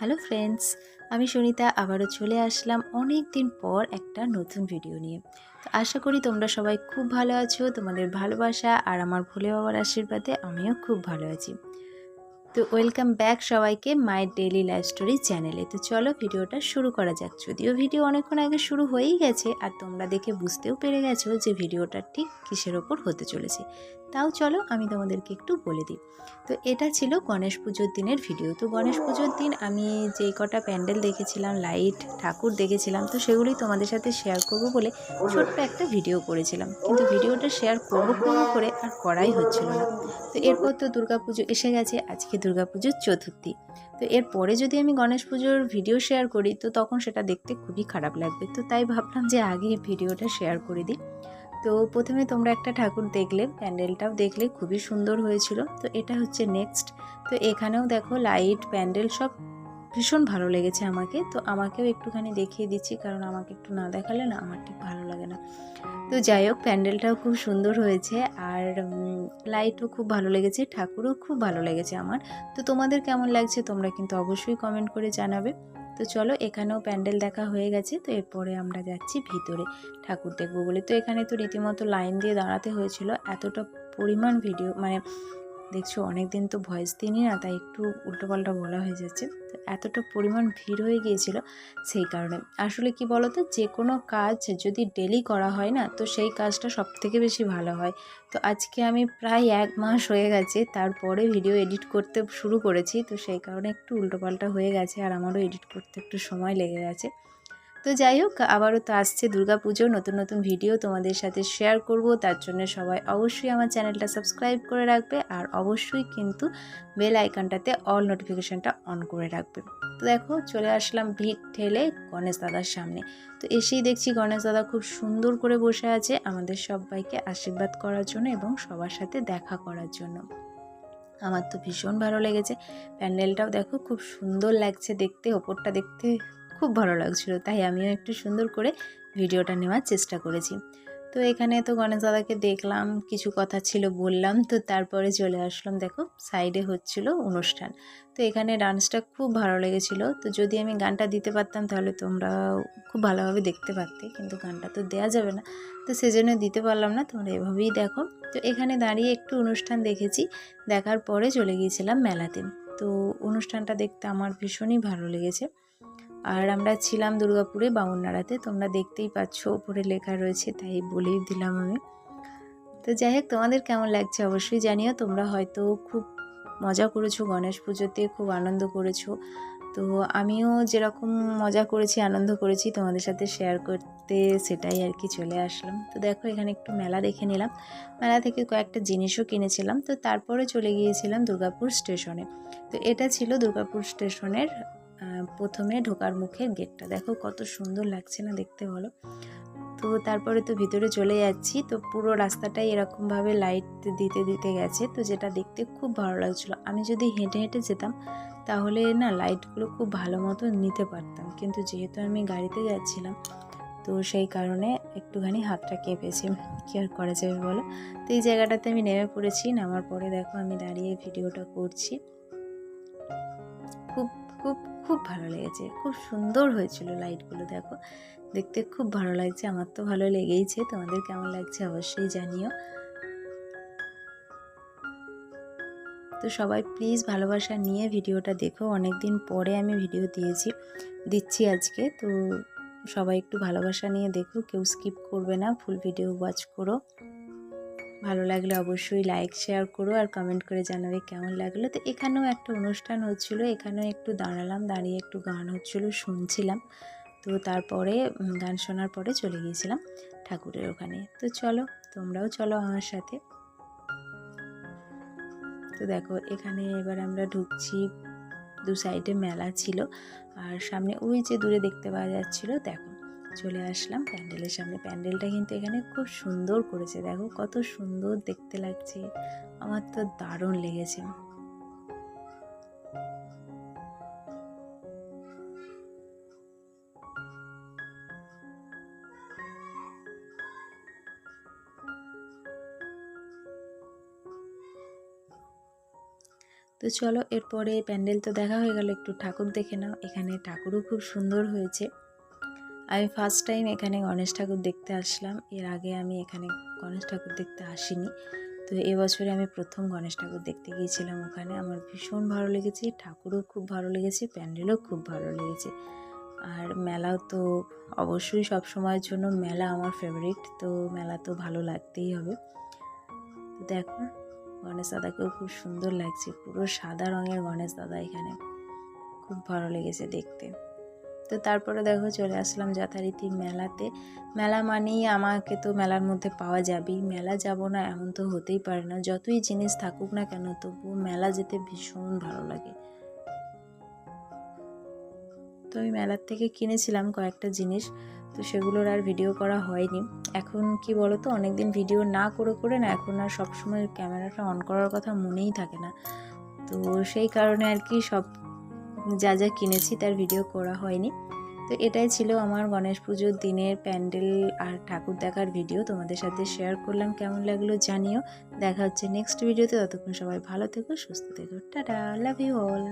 Hello friends, আমি সুনিতা আবারও চলে আসলাম অনেক দিন পর একটা নতুন ভিডিও নিয়ে। তো আশা করি তোমরা সবাই খুব ভালো আছো, তোমাদের ভালোবাসা আর আমার ভোলে বাবার আশীর্বাদে আমিও খুব ভালো আছি। তো ওয়েলকাম ব্যাক সবাইকে মাই ডেলি লাইফ স্টোরি চ্যানেলে। তো চলো ভিডিওটা শুরু করা যাক। যদিও ভিডিও অনেকক্ষণ আগে শুরু হয়েই গেছে, আর তোমরা দেখে বুঝতেও পেরে গেছো যে ভিডিওটা ঠিক কিসের ওপর হতে চলেছে। তাও চলো আমি তোমাদেরকে একটু বলে দিই। তো এটা ছিল গণেশ পুজোর দিনের ভিডিও তো গণেশ পুজোর দিন আমি যেই কটা প্যান্ডেল দেখেছিলাম লাইট ঠাকুর দেখেছিলাম, তো সেগুলোই তোমাদের সাথে শেয়ার করব বলে ছোট্ট একটা ভিডিও করেছিলাম। কিন্তু ভিডিওটা শেয়ার করব করব করে আর করাই হচ্ছিল না। তো এরপর তো দুর্গাপুজো এসে গেছে, আজকে দুর্গাপুজোর চতুর্থী। তো এরপরে যদি আমি গণেশ পুজোর ভিডিও শেয়ার করি, তো তখন সেটা দেখতে খুবই খারাপ লাগবে। তো তাই ভাবলাম যে আগে ভিডিওটা শেয়ার করে দিই। তো প্রথমে তোমরা একটা ঠাকুর দেখলে, প্যান্ডেলটাও দেখলে, খুবই সুন্দর হয়েছিল। তো এটা হচ্ছে নেক্সট তো এখানেও দেখো লাইট প্যান্ডেল সব ভীষণ ভালো লেগেছে আমাকে। তো আমাকেও একটুখানি দেখিয়ে দিচ্ছি, কারণ আমাকে একটু না দেখালে না আমার ঠিক ভালো লাগে না। তো যাই হোক, প্যান্ডেলটাও খুব সুন্দর হয়েছে আর লাইটও খুব ভালো লেগেছে, ঠাকুরও খুব ভালো লেগেছে আমার। তো তোমাদের কেমন লাগছে তোমরা কিন্তু অবশ্যই কমেন্ট করে জানাবে। তো চলো, এখানেও প্যান্ডেল দেখা হয়ে গেছে, তো এরপরে আমরা যাচ্ছি ভিতরে ঠাকুর দেখব বলে। তো এখানে তো রীতিমতো লাইন দিয়ে দাঁড়াতে হয়েছিল, এতটা পরিমাণ ভিডিও মানে দেখছ অনেক দিন তো ভয়েস দিনই না, তাই একটু উল্টোপাল্টা বলা হয়ে যাচ্ছে। তো এতটা পরিমাণ ভিড় হয়ে গিয়েছিল সেই কারণে। আসলে কি বলতো, যে কোনো কাজ যদি ডেলি করা হয় না, তো সেই কাজটা সব থেকে বেশি ভালো হয়। তো আজকে আমি প্রায় এক মাস হয়ে গেছে, তারপরে ভিডিও এডিট করতে শুরু করেছি, তো সেই কারণে একটু উল্টোপাল্টা হয়ে গেছে, আর আমারও এডিট করতে একটু সময় লেগে গেছে। তো যাই হোক, আবারও তো আসছে দুর্গা পুজো নতুন নতুন ভিডিও তোমাদের সাথে শেয়ার করব। তার জন্য সবাই অবশ্যই আমার চ্যানেলটা সাবস্ক্রাইব করে রাখবে আর অবশ্যই কিন্তু বেল আইকনটাতে অল নোটিফিকেশানটা অন করে রাখবে। তো দেখো, চলে আসলাম ভিড় ঠেলে গণেশ দাদার সামনে। তো এসেই দেখছি গণেশ দাদা খুব সুন্দর করে বসে আছে আমাদের সবাইকে আশীর্বাদ করার জন্য এবং সবার সাথে দেখা করার জন্য। আমার তো ভীষণ ভালো লেগেছে। প্যান্ডেলটাও দেখো, খুব সুন্দর লাগছে দেখতে, ওপরটা দেখতে খুব ভালো লাগছিল, তাই আমিও একটু সুন্দর করে ভিডিওটা নেওয়ার চেষ্টা করেছি। তো এখানে তো গণেশ দাদাকে দেখলাম, কিছু কথা ছিল বললাম, তো তারপরে চলে আসলাম, দেখো, সাইডে হচ্ছিল অনুষ্ঠান। তো এখানে ডান্সটা খুব ভালো লেগেছিল, তো যদি আমি গানটা দিতে পারতাম তাহলে তোমরা খুব ভালোভাবে দেখতে পারতে, কিন্তু গানটা তো দেওয়া যাবে না। তো সেজন্য দিতে পারলাম না, তোমরা এভাবেই দেখো। তো এখানে দাঁড়িয়ে একটু অনুষ্ঠান দেখেছি, দেখার পরে চলে গিয়েছিলাম মেলাতে। তো অনুষ্ঠানটা দেখতে আমার ভীষণই ভালো লেগেছে। আর আমরা ছিলাম দুর্গাপুরে বামুননাড়াতে। তোমরা দেখতেই পাচ্ছ ওপরে লেখা রয়েছে, তাই বলেই দিলাম আমি। তো যাই হোক, তোমাদের কেমন লাগছে অবশ্যই জানিও। তোমরা হয়তো খুব মজা করেছ, গণেশ পুজোতে খুব আনন্দ করেছ। তো আমিও যেরকম মজা করেছি, আনন্দ করেছি, তোমাদের সাথে শেয়ার করতে সেটাই আর কি চলে আসলাম। তো দেখো, এখানে একটু মেলা দেখে নিলাম। মেলা থেকে কয়েকটা জিনিসও কিনেছিলাম। তো তারপরে চলে গিয়েছিলাম দুর্গাপুর স্টেশনে তো এটা ছিল দুর্গাপুর স্টেশনের প্রথমে ঢোকার মুখের গেটটা। দেখো কত সুন্দর লাগছে না দেখতে বলো। তো তারপরে তো ভিতরে চলে যাচ্ছি। তো পুরো রাস্তাটাই এরকমভাবে লাইট দিতে দিতে গেছে। তো যেটা দেখতে খুব ভালো লাগছিল। আমি যদি হেঁটে হেঁটে যেতাম, তাহলে না লাইটগুলো খুব ভালো মতো নিতে পারতাম। কিন্তু যেহেতু আমি গাড়িতে যাচ্ছিলাম, তো সেই কারণে একটুখানি হাতটা কেঁপেছে। কী আর করা যাবে বলো? তো এই জায়গাটাতে আমি নেমে পড়েছি। নামার পরে দেখো আমি দাঁড়িয়ে ভিডিওটা করছি। খুব খুব খুব ভালো লেগেছে। খুব সুন্দর হয়েছিল লাইটগুলো, দেখো। দেখতে খুব ভালো লাগছে, আমার তো ভালো লেগেইছে। তোমাদের কেমন লাগছে অবশ্যই জানিও। তো সবাই প্লিজ ভালোবাসা নিয়ে ভিডিওটা দেখো। অনেক দিন পরে আমি ভিডিও দিয়েছি, দিচ্ছি আজকে। তো সবাই একটু ভালোবাসা নিয়ে দেখো, কেউ স্কিপ করবে না ফুল ভিডিও ওয়াচ করো। ভালো লাগলে অবশ্যই লাইক শেয়ার করো আর কমেন্ট করে জানাবে কেমন লাগল। তো এখানেও একটা অনুষ্ঠান হচ্ছিল, এখানেও একটু দাঁড়ালাম, দাঁড়িয়ে একটু গান হচ্ছিল, শুনছিলাম। তো তারপরে গান শোনার পরে চলে গিয়েছিলাম ঠাকুরের ওখানে। তো চলো, তোমরাও চলো আমার সাথে। তো দেখো, এখানে এবার আমরা ঢুকছি, দু সাইডে মেলা ছিল। আর সামনে ওই যে দূরে দেখতে পাওয়া যাচ্ছিল, দেখো। চলে আসলাম প্যান্ডেলের সামনে। প্যান্ডেলটা কিন্তু এখানে খুব সুন্দর করেছে। দেখো কত সুন্দর দেখতে লাগছে। আমার তো দারুণ লেগেছে। তো চলো, এরপরে প্যান্ডেল তো দেখা হয়ে গেল। একটু ঠাকুর দেখে নাও। এখানে ঠাকুরও খুব সুন্দর হয়েছে। আমি ফার্স্ট টাইম এখানে গণেশ ঠাকুর দেখতে আসলাম। এর আগে আমি এখানে গণেশ ঠাকুর দেখতে আসিনি। তো এবছরে আমি প্রথম গণেশ ঠাকুর দেখতে গিয়েছিলাম ওখানে। আমার ভীষণ ভালো লেগেছে, ঠাকুরও খুব ভালো লেগেছে, প্যান্ডেলও খুব ভালো লেগেছে। আর মেলাও তো অবশ্যই সব সময়ের জন্য মেলা আমার ফেভারিট তো মেলা তো ভালো লাগতেই হবে। দেখো, গণেশ দাদাকেও খুব সুন্দর লাগছে। পুরো সাদা রঙের গণেশ দাদা এখানে। খুব ভালো লেগেছে দেখতে। তো তারপরে দেখো চলে আসলাম যথারীতি মেলাতে। মেলা মানেই আমাকে তো মেলার মধ্যে পাওয়া যাবেই। মেলা যাব না এমন তো হতেই পারে না। যতই জিনিস থাকুক না কেন, তবুও মেলা যেতে ভীষণ ভালো লাগে। তো আমি মেলার থেকে কিনেছিলাম কয়েকটা জিনিস, তো সেগুলোর আর ভিডিও করা হয়নি। এখন কি বলো তো অনেকদিন ভিডিও না করে করে না এখন আর সবসময় ক্যামেরাটা অন করার কথা মনেই থাকে না। তো সেই কারণে আর কি সব যা যা কিনেছি তার ভিডিও করা হয়নি। তো এটাই ছিল আমার গণেশ পুজোর দিনের প্যান্ডেল আর ঠাকুর দেখার ভিডিও তোমাদের সাথে শেয়ার করলাম, কেমন লাগল জানিও। দেখা হচ্ছে নেক্সট ভিডিওতে ততক্ষণ সবাই ভালো থেকো, সুস্থ থেকো। Tata love you all